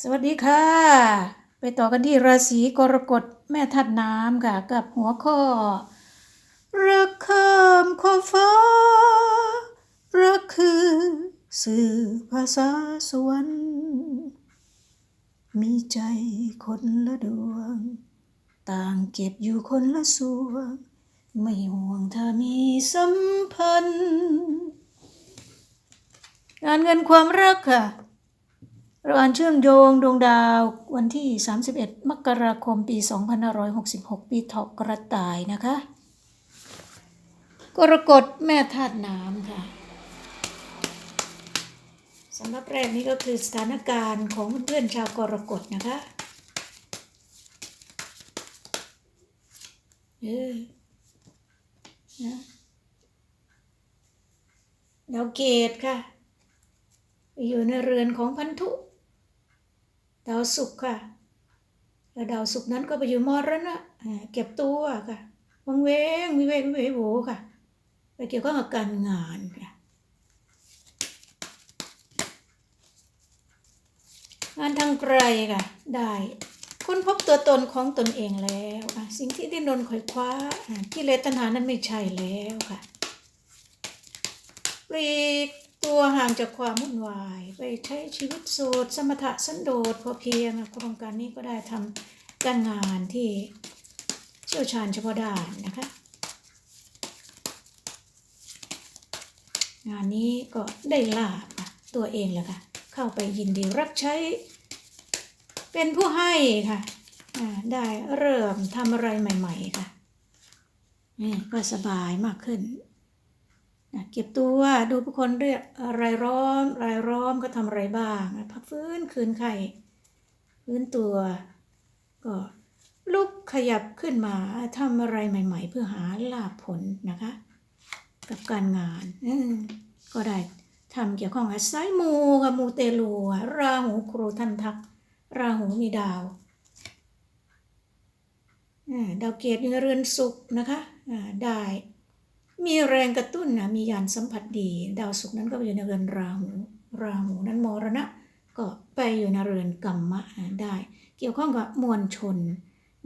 สวัสดีค่ะ ไปต่อกันที่ราศีกรกฎแม่ธาตุน้ำค่ะ กับหัวข้อรักข้ามขอบฟ้า รักคือสื่อภาษาสวรรค์มีใจคนละดวง ต่างเก็บอยู่คนละส่วงไม่ห่วงถ้ามีสัมพันธ์ งานเงินความรักค่ะ เราอ่านเชื่อมโยงดวงดาววันที่ 31 มกราคมปี 2566 ปีเถาะกระต่ายนะคะ กรกฎแม่ธาตุน้ำค่ะสำหรับแรกนี้ก็คือสถานการณ์ของเพื่อนชาวกรกฎนะคะเออนะดาวเกตค่ะ อยู่ในเรือนของพันธุ ดาวศุกร์ค่ะ แล้วดาวศุกร์นั้นก็ไปอยู่มรณะอ่าเก็บตัวค่ะ วังเวงวิเวกวิเวโหวค่ะ ไปเกี่ยวข้องกับการงานค่ะ งานทางไกลค่ะ ได้ค้นพบตัวตนของตนเองแล้วอะสิ่งที่ดิ้นรนขอยคว้าอะกิเลสตัณหานั้นไม่ใช่แล้วค่ะปลีก ตัวห่างจากความวุ่นวาย ไปใช้ชีวิตโสดสมถะสันโดษพอเพียงโครงการนี้ก็ได้ทำการงานที่เชี่ยวชาญเฉพาะด้านนะคะ งานนี้ก็ได้ลาบตัวเองแหละค่ะ เข้าไปยินดีรับใช้ เป็นผู้ให้ค่ะได้เริ่มทำอะไรใหม่ ๆ ค่ะนี่ก็สบายมากขึ้น นะเก็บตัวดูผู้คนเรียกรายล้อมรายล้อมก็ทำอะไรบ้างอะพักฟื้นคืนไข่ฟื้นตัว ก็ลุกขยับขึ้นมาทำอะไรใหม่ ๆ เพื่อหาลาภผลนะคะ กับการงานก็ได้ทำเกี่ยวข้องกับสายมูกับมูเตลูราหูครูท่านทัก ราหูมีดาวดาวเกตอยู่ในเรือนสุขนะคะได้ มีแรงกระตุ้นนะมียานสัมผัสดี ดาวศุกร์นั้นก็ไปอยู่ในเรือนราหู ราหูนั้นมรณะ ก็ไปอยู่ในเรือนกรรมะได้ เกี่ยวข้องกับมวลชน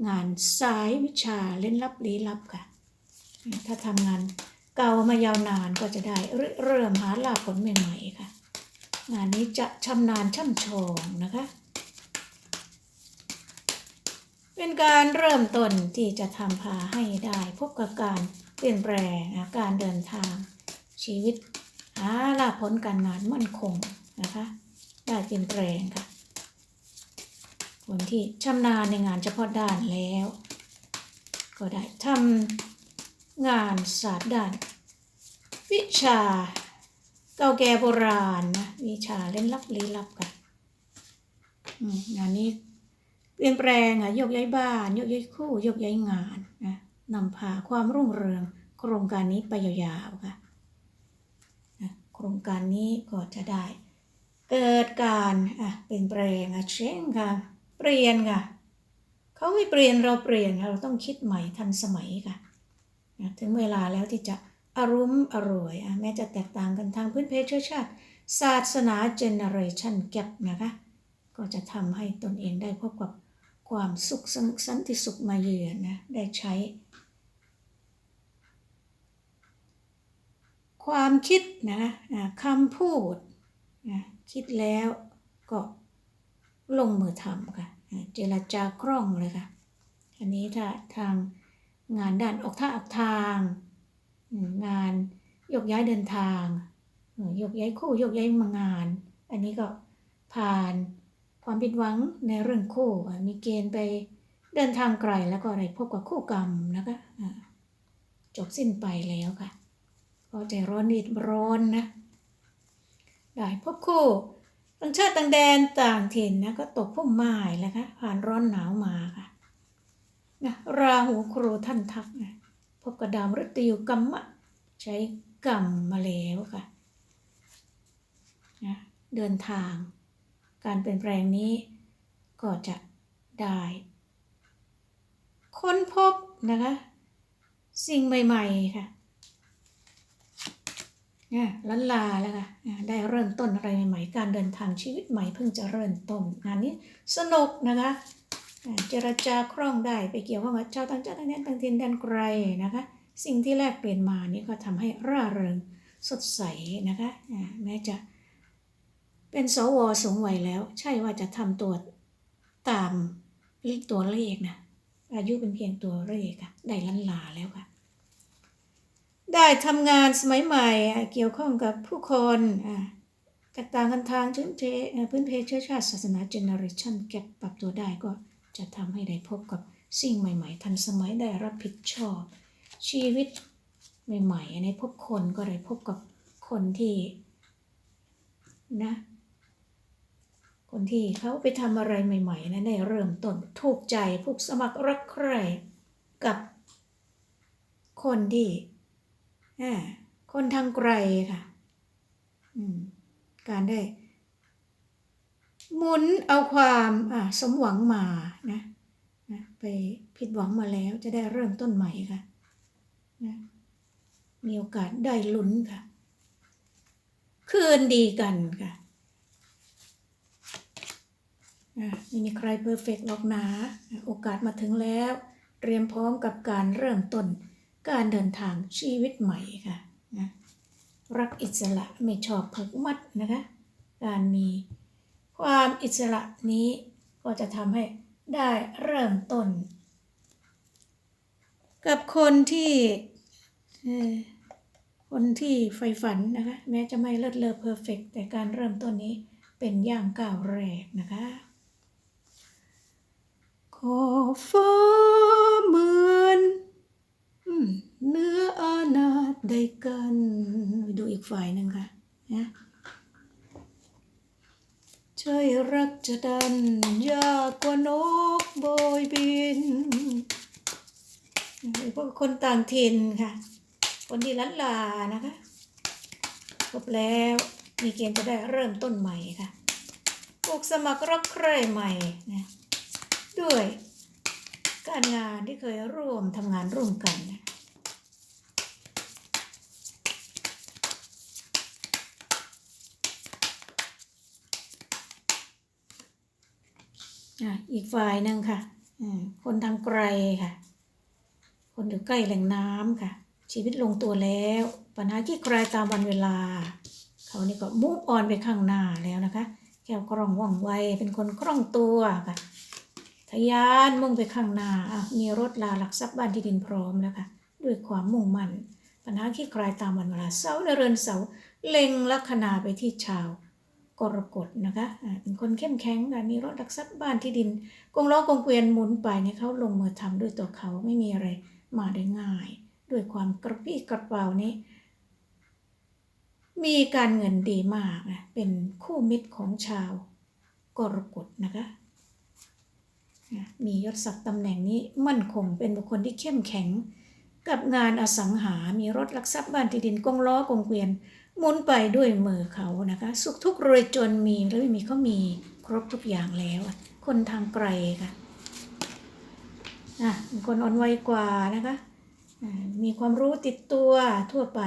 งานสายวิชาเล่นลับลี้ลับค่ะ ถ้าทำงานเก่ามายาวนานก็จะได้เริ่เริ่มหาลาภผลใหม่ๆค่ะ งานนี้จะชำนาญช่ำชองนะคะ เป็นการเริ่มต้นที่จะทำพาให้ได้พบกับการ เปลี่ยนแปลงนะการเดินทางชีวิตหาลาผลการงานมั่นคงนะคะได้เปลี่ยนแปลงค่ะคนที่ชำนาญในงานเฉพาะด้านแล้ว ก็ได้ทำงานศาสตร์ด้าน วิชาเก่าแก่โบราณนะวิชาเล่นลับลี้ลับค่ะอืมงานนี้เปลี่ยนแปลงอะยกย้ายบ้าน ยกย้ายคู่ ยกย้ายงานนะ นำพาความรุ่งเรือง โครงการนี้ไปยาวๆค่ะโครงการนี้ก็จะได้ เกิดการอะเปลี่ยนแปลงอะเช่นค่ะ เปลี่ยนค่ะเขาไม่เปลี่ยนเราเปลี่ยนเราต้องคิดใหม่ทันสมัยค่ะถึงเวลาแล้วที่จะอารุมอร่วยอะแม้จะแตกต่างกันทางพื้นเพเชื้อชาติ ศาสนาเจเนอเรชันแกปนะคะ ก็จะทำให้ตนเองได้พบกับความสุขสนุกสันติสุขมาเยือนนะ ได้ใช้ ความคิดนะคำพูดนะคิดแล้วก็ลงมือทำค่ะเจรจาคล่องเลยค่ะ อันนี้ถ้าทางงานด้านออกท่าออกทาง งานยกย้ายเดินทางยกย้ายคู่ยกย้ายมางาน อันนี้ก็ผ่านความผิดหวังในเรื่องคู่มีเกณฑ์ไปเดินทางไกลแล้วก็อะได้พบกับคู่กรรมนะคะจบสิ้นไปแล้วค่ะ ก็ใจร้อนนิดร้อนนะ ได้พบคู่ต่างชาติต่างแดนต่างถิ่นนะก็ตกพุ่มไม้แล้วค่ะผ่านร้อนหนาวมาค่ะนะราหูครูท่านทักนะพบกับดามฤตยูกรรมะใช้กรรมมาแล้วค่ะนะเดินทาง การเปลี่ยนแปลงนี้ก็จะได้ ค้นพบนะคะ สิ่งใหม่ ๆ ค่ะ นี่ยลันลาแล้วค่ะได้เริ่มต้นอะไรใหม่ๆการเดินทางชีวิตใหม่เพิ่งจะเริ่มต้นงานนี้สนุกนะคะเจรจาคล่องได้ไปเกี่ยวข้องกับชาวต่างชาติต่างแดนต่างถิ่นแดนไกลนะคะ สิ่งที่แลกเปลี่ยนมานี่ก็ทำให้ร่าเริงสดใสนะคะแม้จะเป็นสวสูงวัยแล้ว ใช่ว่าจะทำตัวตามตัวเลขนะอายุเป็นเพียงตัวเลขค่ะได้ลันลาแล้วค่ะ ได้ทำงานสมัยใหม่เกี่ยวข้องกับผู้คนแตกต่างกันทางพื้นเพพื้นเพเชื้อชาติศาสนาเจเนอเรชันแกปปรับตัวได้ก็จะทำให้ได้พบกับสิ่งใหม่ ๆ ทันสมัยได้รับผิดชอบ ชีวิตใหม่ๆในพบคนก็ได้พบกับคนที่นะคนที่เขาไปทำอะไรใหม่ๆนะได้เริ่มต้นถูกใจผูกสมัครรักใคร่กับคนที่ คนทางไกลค่ะการได้ หมุนเอาความสมหวังมานะนะไปผิดหวังมาแล้วจะได้เริ่มต้นใหม่ค่ะนะมีโอกาสได้ลุ้นค่ะ คืนดีกันค่ะไม่มีใครเพอร์เฟกต์หรอกนะ โอกาสมาถึงแล้ว เตรียมพร้อมกับการเริ่มต้น การเดินทางชีวิตใหม่ค่ะนะรักอิสระไม่ชอบผูกมัดนะคะ การมีความอิสระนี้ก็จะทำให้ได้เริ่มต้น กับคนที่คนที่ใฝ่ฝันนะคะ แม้จะไม่เลิศเลอเพอร์เฟกแต่การเริ่มต้นนี้เป็นย่างก้าวแรกนะคะ ขอฟ้าเหมือน อืมเนื้ออานาถ ได้กันดูอีกฝ่ายหนึ่งค่ะนะใช่รักจะดันยากกว่านกโบยบินพวกคนต่างถิ่นค่ะ คนที่ลันลานะคะพบแล้วมีเกณฑ์จะได้เริ่มต้นใหม่ค่ะปลูกสมัครรักใคร่ใหม่นะด้วยการงานที่เคยร่วมทำงานร่วมกันนะ อะอีกฝ่ายหนึ่งค่ะอืมคนทางไกลค่ะ คนอยู่ใกล้แหล่งน้ำค่ะ ชีวิตลงตัวแล้ว ปัญหาที่คลายตามวันเวลา เขานี่ก็มุ่งออนไปข้างหน้าแล้วนะคะ แก้วกล้องว่องไว เป็นคนคล่องตัวค่ะทะยานมุ่งไปข้างหน้าอะมีรถลาหลักทรัพย์บ้านที่ดินพร้อมแล้วค่ะ ด้วยความมุ่งมั่น ปัญหาที่คลายตามวันเวลาเสาในเรือนเสาเล็งลัคนาไปที่ชาว กรกฎนะคะเป็นคนเข้มแข็งมีรถหลักทรัพย์บ้านที่ดินกงล้อกงเกวียนหมุนไปเนี่ยเขาลงมือทำด้วยตัวเขาไม่มีอะไรมาได้ง่าย ด้วยความกระปี้กระเป๋านี้ มีการเงินดีมากนะเป็นคู่มิตรของชาวกรกฎนะคะอะมียศศักดิ์ตำแหน่งนี้มั่นคงเป็นบุคคลที่เข้มแข็ง กับงานอสังหา มีรถลักทรัพย์บ้านที่ดินกงล้อกงเกวียน หมุนไปด้วยมือเขานะคะ สุขทุกข์รวยจนมีหรือไม่มีเขามีครบทุกอย่างแล้ว คนทางไกลค่ะอะคนอ่อนวัยกว่านะคะมีความรู้ติดตัวทั่วไป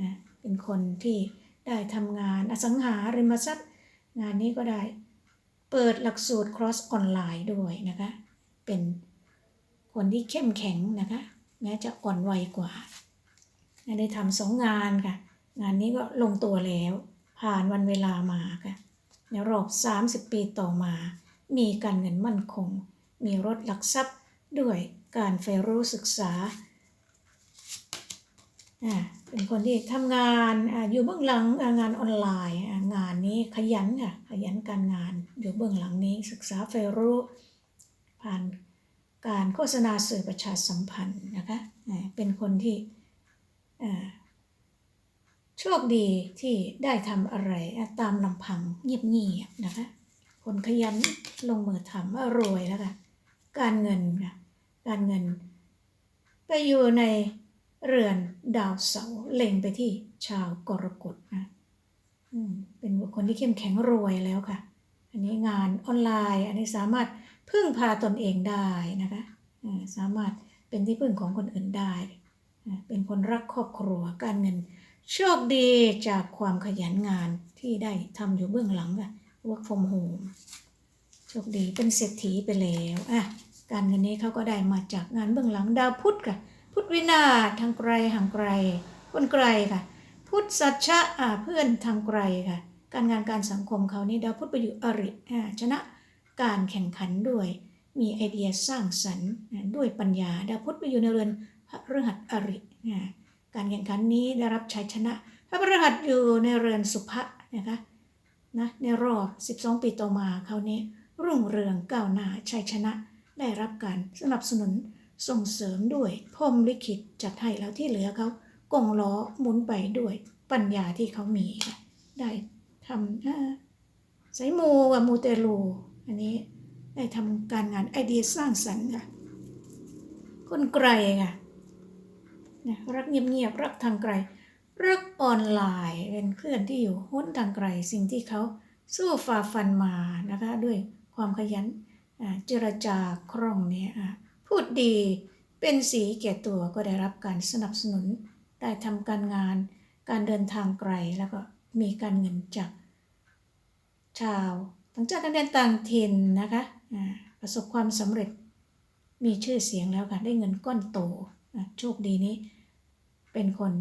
นะเป็นคนที่ได้ทำงานอสังหาริมทรัพย์งานนี้ก็ได้เปิดหลักสูตร cross ออนไลน์ด้วยนะคะ เป็นคนที่เข้มแข็งนะคะ แม้จะอ่อนวัยกว่า ได้ทำสองงานค่ะ งานนี้ก็ลงตัวแล้ว ผ่านวันเวลามาค่ะในรอบ 30 ปีต่อมา มีการเงินมั่นคง มีรถหลักทรัพย์ด้วยการไฟรู้ศึกษาอ่าเป็นคนที่ทำงานอาอยู่เบื้องหลังงานออนไลน์ งานนี้ขยันค่ะ ขยันการงานอยู่เบื้องหลังนี้ศึกษาไฟรู้ ผ่านการโฆษณาสื่อประชาสัมพันธ์นะคะอ่าเป็นคนที่อ่า โชคดีที่ได้ทำอะไรตามลำพังเงียบๆนะคะ คนขยันลงมือทำรวยแล้วค่ะ การเงินค่ะการเงิน ไปอยู่ในเรือนดาวเสาเล็งไปที่ชาวกรกฎนะอืมเป็นบุคคลที่เข้มแข็งรวยแล้วค่ะ อันนี้งานออนไลน์ อันนี้สามารถพึ่งพาตนเองได้นะคะสามารถเป็นที่พึ่งของคนอื่นได้ เป็นคนรักครอบครัวการเงิน โชคดีจากความขยันงานที่ได้ทำอยู่เบื้องหลังอะ work from home โชคดีเป็นเศรษฐีไปแล้วอะการเงินนี้เขาก็ได้มาจากงานเบื้องหลังดาวพุธค่ะ พุทธวินาทางไกลห่างไกล คนไกลค่ะ พุทธสัจชะอ่าเพื่อนทางไกลค่ะ การงานการสังคมเขานี่ดาวพุธไปอยู่อริอ่าชนะการแข่งขันด้วย มีไอเดียสร้างสรรค์ด้วยปัญญา ดาวพุธไปอยู่ในเรือนพระฤหัสอริอ่า การแข่งขันนี้ได้รับชัยชนะพระพฤหัสอยู่ในเรือนสุภะนะคะนะในรอบ 12 ปีต่อมาเขานี้ รุ่งเรืองก้าวหน้าชัยชนะ ได้รับการสนับสนุนส่งเสริมด้วยพรมลิขิตจัดให้แล้วที่เหลือเขากงล้อหมุนไปด้วยปัญญาที่เขามีได้ทำอ่าสายมูกับมูเตลูอันนี้ได้ทำการงานไอเดียสร้างสรรค์ค่ะคนไกลค่ะ นะรักเงียบๆรักทางไกล รักออนไลน์เป็นเพื่อนที่อยู่หุ้นทางไกล สิ่งที่เขาสู้ฝ่าฟันมานะคะด้วยความขยันเจรจาคล่องเนี่ยพูดดีเป็นสีแก่ตัวก็ได้รับการสนับสนุน ได้ทำการงาน การเดินทางไกลแล้วก็มีการเงินจากชาวต่างชาติต่างแดนต่างถิ่นนะคะประสบความสำเร็จมีชื่อเสียงแล้วค่ะได้เงินก้อนโต โชคดีนี้ เป็นคน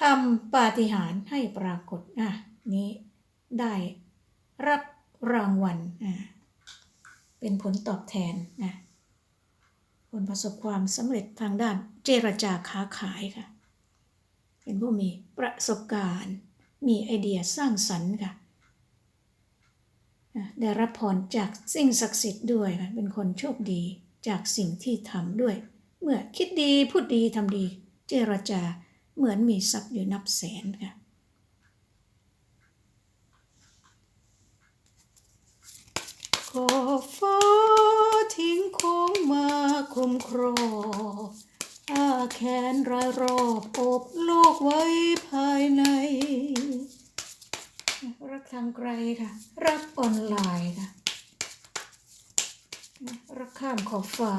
ทำปาฏิหาริย์ให้ปรากฏอะนี้ได้รับรางวัลอะเป็นผลตอบแทนนะคนประสบความสำเร็จทางด้านเจรจาค้าขายค่ะ เป็นผู้มีประสบการณ์ มีไอเดียสร้างสรรค์ค่ะอะได้รับพรจากสิ่งศักดิ์สิทธิ์ด้วยค่ะเป็นคนโชคดีจากสิ่งที่ทำด้วย เมื่อคิดดีพูดดีทำดี เจรจาเหมือนมีทรัพย์อยู่นับแสนค่ะขอฟ้าทิ้งโค้งมาคุมครองอาแขนรายรอบอบโลกไว้ภายใน รักทางไกลค่ะ รักออนไลน์ค่ะ รักข้ามขอบฟ้า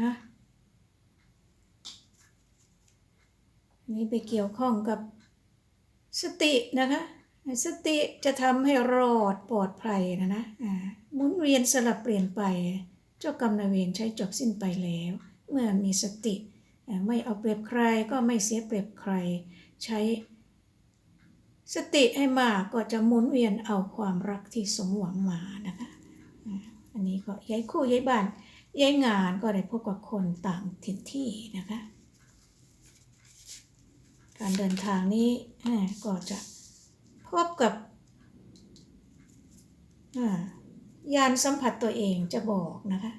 นะนี้ไปเกี่ยวข้องกับสตินะคะ สติจะทำให้รอดปลอดภัยนะนะหมุนเวียนสลับเปลี่ยนไป เจ้ากรรมนายเวรใช้จบสิ้นไปแล้ว เมื่อมีสติ ไม่เอาเปรียบใครก็ไม่เสียเปรียบใคร ใช้สติให้มากก็จะหมุนเวียนเอาความรักที่สมหวังมานะคะ อันนี้ก็ย้ายคู่ย้ายบ้าน ย้ายงานก็ได้พบกับคนต่างถิ่นที่นะคะ การเดินทางนี้ก็จะพบกับอ่ายานสัมผัสตัวเองจะบอกนะคะ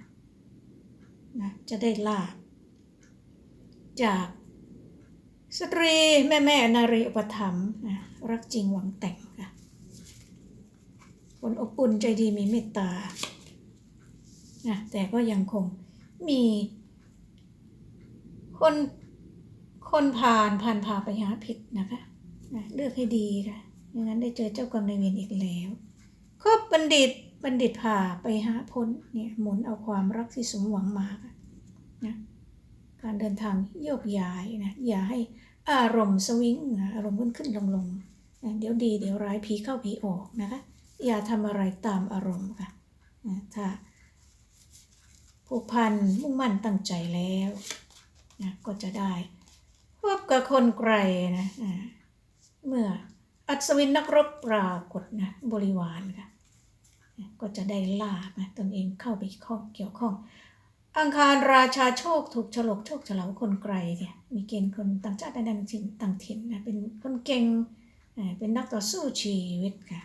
นะจะได้ลาบจากสตรีแม่แม่นารีอุปถัมภ์นะรักจริงหวังแต่งค่ะคนอบอุ่นใจดีมีเมตตา นะแต่ก็ยังคงมี คนคนผ่านผ่านพาไปหาผิดนะคะนะเลือกให้ดีค่ะไม่งั้นได้เจอเจ้ากรรมนายเวรอีกแล้วคบบัณฑิตบัณฑิตพาไปหาพ้นเนี่ยหมุนเอาความรักที่สมหวังมาค่ะนะการเดินทางโยกย้ายนะอย่าให้อารมณ์สวิงนะอารมณ์ขึ้นขึ้นลงลงนะเดี๋ยวดีเดี๋ยวร้ายผีเข้าผีออกนะคะ อย่าทำอะไรตามอารมณ์ค่ะนะถ้า ผูกพันมุ่งมั่นตั้งใจแล้วนะก็จะได้พบกับคนไกลนะเมื่ออัศวินนักรบปรากฏนะบริวารค่ะนะก็จะได้ลาบนะตนเองเข้าไปข้องเกี่ยวข้อง อังคารราชาโชคถูกฉลกโชคฉลาคนไกลเนี่ยมีเกณฑ์คนต่างชาติต่างถิ่นต่างถิ่นนะเป็นคนเก่งเป็นนักต่อสู้ชีวิตค่ะ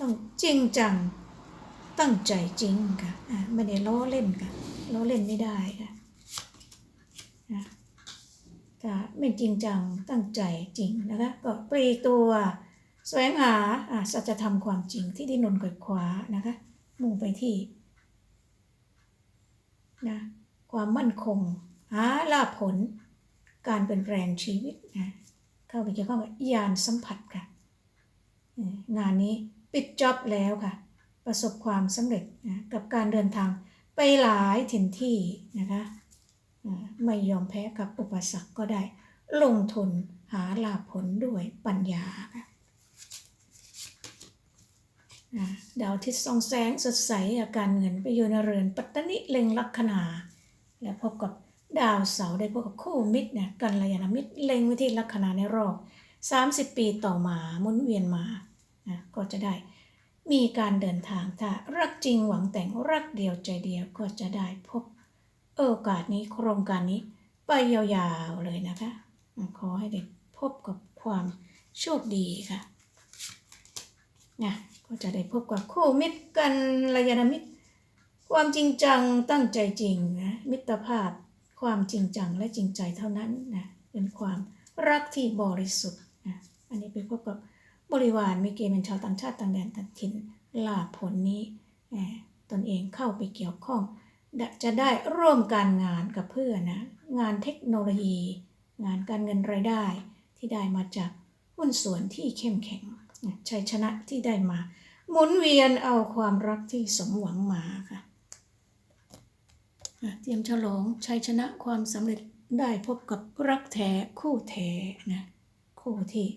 ต้องจริงจัง ตั้งใจจริงค่ะไม่ได้ล้อเล่นค่ะล้อเล่นไม่ได้ค่ะนะถ้าไม่จริงจังตั้งใจจริงนะคะก็ปลีตัวแสวงหาอะสัจธรรมความจริงที่ดินนกวดคว้านะคะมุ่งไปที่นะความมั่นคงหาลาผล การเปลี่ยนแปลงชีวิตนะเข้าไปเกี่ยวข้องกับยานสัมผัสค่ะ งานนี้ปิดจ็อบแล้วค่ะ ประสบความสำเร็จนะกับการเดินทางไปหลายถิ่นที่นะคะไม่ยอมแพ้กับอุปสรรคก็ได้ ลงทุนหาลาภผลด้วยปัญญาค่ะดาวทิตย์ส่องแสงสดใสอาการเงินไปอยู่ในเรือนปัตตนิเล็งลัคนา และพบกับดาวเสาร์ได้พบกับคู่มิตรเนี่ยกันระยาณมิตรเล็งไว้ที่ลัคนาในรอบ 30 ปีต่อมาหมุนเวียนมานะก็จะได้ มีการเดินทางถ้ารักจริงหวังแต่งรักเดียวใจเดียวก็จะได้พบ โอกาสนี้โครงการนี้ไปยาวๆเลยนะคะ ขอให้ได้พบกับความโชคดีค่ะนะก็จะได้พบกับคู่มิตรกันระยาณมิตร ความจริงจังตั้งใจจริงนะมิตรภาพความจริงจังและจริงใจเท่านั้นนะเป็นความรักที่บริสุทธิ์นะอันนี้ไปพบกับ บริวารมีเกณฑ์เป็นชาวต่างชาติต่างแดนต่างถิ่นลาผลนี้ตนเองเข้าไปเกี่ยวข้อง จะได้ร่วมการงานกับเพื่อนนะงานเทคโนโลยี งานการเงินรายได้ที่ได้มาจากหุ้นส่วนที่เข้มแข็งชัยชนะที่ได้มา หมุนเวียนเอาความรักที่สมหวังมาค่ะเตรียมฉลองชัยชนะความสำเร็จได้พบกับรักแท้คู่แท้นะคู่ที่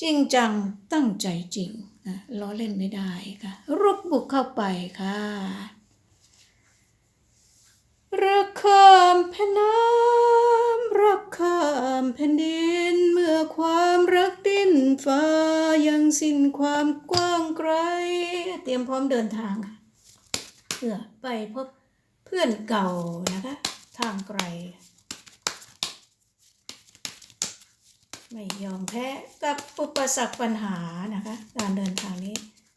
จริงจังตั้งใจจริงนะล้อเล่นไม่ได้ค่ะรุกบุกเข้าไปค่ะรักข้ามแผ่นน้ำรักข้ามแผ่นดิน เมื่อความรักดิ้นฟ้ายังสิ้นความกว้างไกล เตรียมพร้อมเดินทางค่ะเพื่อไปพบเพื่อนเก่านะคะ ทางไกล ไม่ยอมแพ้กับอุปสรรคปัญหานะคะการเดินทางนี้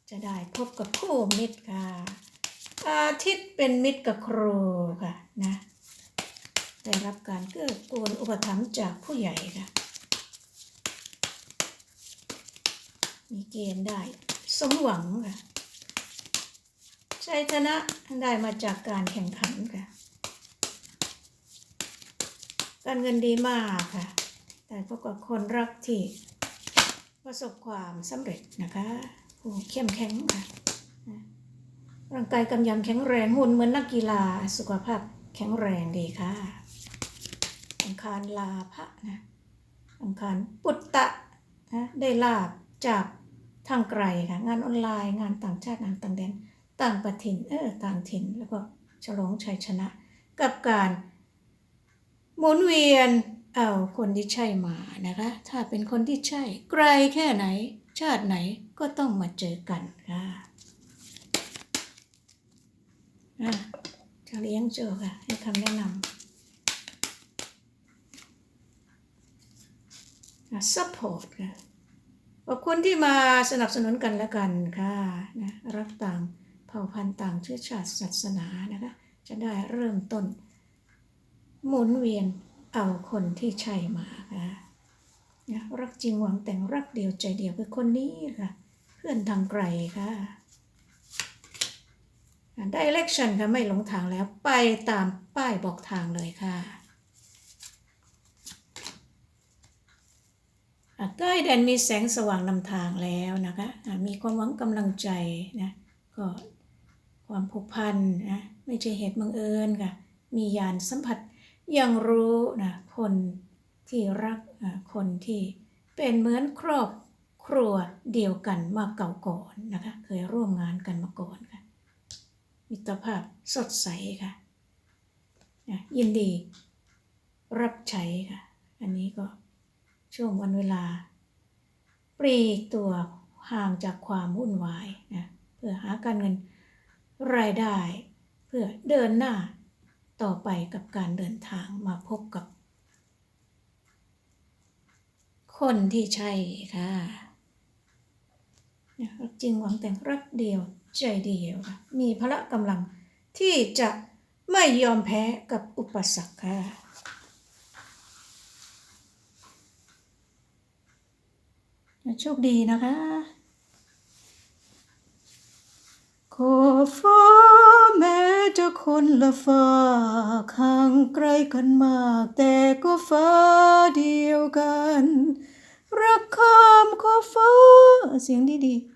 จะได้พบกับคู่มิตรค่ะ อาทิตย์เป็นมิตรกับครูค่ะนะได้รับการเกื้อกูลอุปถัมภ์จากผู้ใหญ่ค่ะ มีเกณฑ์ได้สมหวังค่ะชัยชนะได้มาจากการแข่งขันค่ะ การเงินดีมากค่ะ แต่พบกับคนรักที่ประสบความสำเร็จนะคะผู้เข้มแข็งค่ะร่างกายกำยำแข็งแรงหุ่นเหมือนนักกีฬาสุขภาพแข็งแรงดีค่ะ อังคารลาภะนะอังคารปุตตะนะได้ลาบจากทางไกลค่ะ งานออนไลน์งานต่างชาติงานต่างแดนต่างประถิ่นเออต่างถิ่นแล้วก็ฉลองชัยชนะ กับการหมุนเวียน เอาคนที่ใช่มานะคะ ถ้าเป็นคนที่ใช่ ไกลแค่ไหน ชาติไหนก็ต้องมาเจอกันค่ะอะจะเลี้ยงเจอค่ะ ให้คำแนะนำซัพพอร์ตค่ะขอบคุณที่มาสนับสนุนกันและกันค่ะนะรักต่างเผ่าพันธุ์ต่างเชื้อชาติศาสนานะคะ จะได้เริ่มต้น หมุนเวียน เอาคนที่ใช่มาค่ะนะรักจริงหวังแต่งรักเดียวใจเดียวคือคนนี้ค่ะ เพื่อนทางไกลค่ะได้เล c ชันค่ะไม่หลงทางแล้วไปตามป้ายบอกทางเลยค่ะใกล้แดนมีแสงสว่างนำทางแล้วนะคะอะมีความหวังกำลังใจนะก็ความผูกพันนะไม่ใช่เหตุบังเอิญค่ะ มียานสัมผัส ยังรู้นะคนที่รักคนที่เป็นเหมือนครอบครัวเดียวกันมาเก่าก่อนนะคะ เคยร่วมงานกันมาก่อนค่ะ มิตรภาพสดใสค่ะนะยินดี รับใช้ค่ะ อันนี้ก็ช่วงวันเวลาปลีกตัวห่างจากความวุ่นวายนะเพื่อหาการเงินรายได้ เพื่อเดินหน้า ต่อไปกับการเดินทางมาพบกับ คนที่ใช่ค่ะรักจริงหวังแต่งรักเดียวใจเดียวค่ะมีพละกำลังที่จะไม่ยอมแพ้กับอุปสรรคค่ะโชคดีนะคะขอฟ้า จะคนละฟ้าห่างไกลกันมาก แต่ก็ฟ้าเดียวกัน รักข้ามขอบฟ้าเสียงดีๆ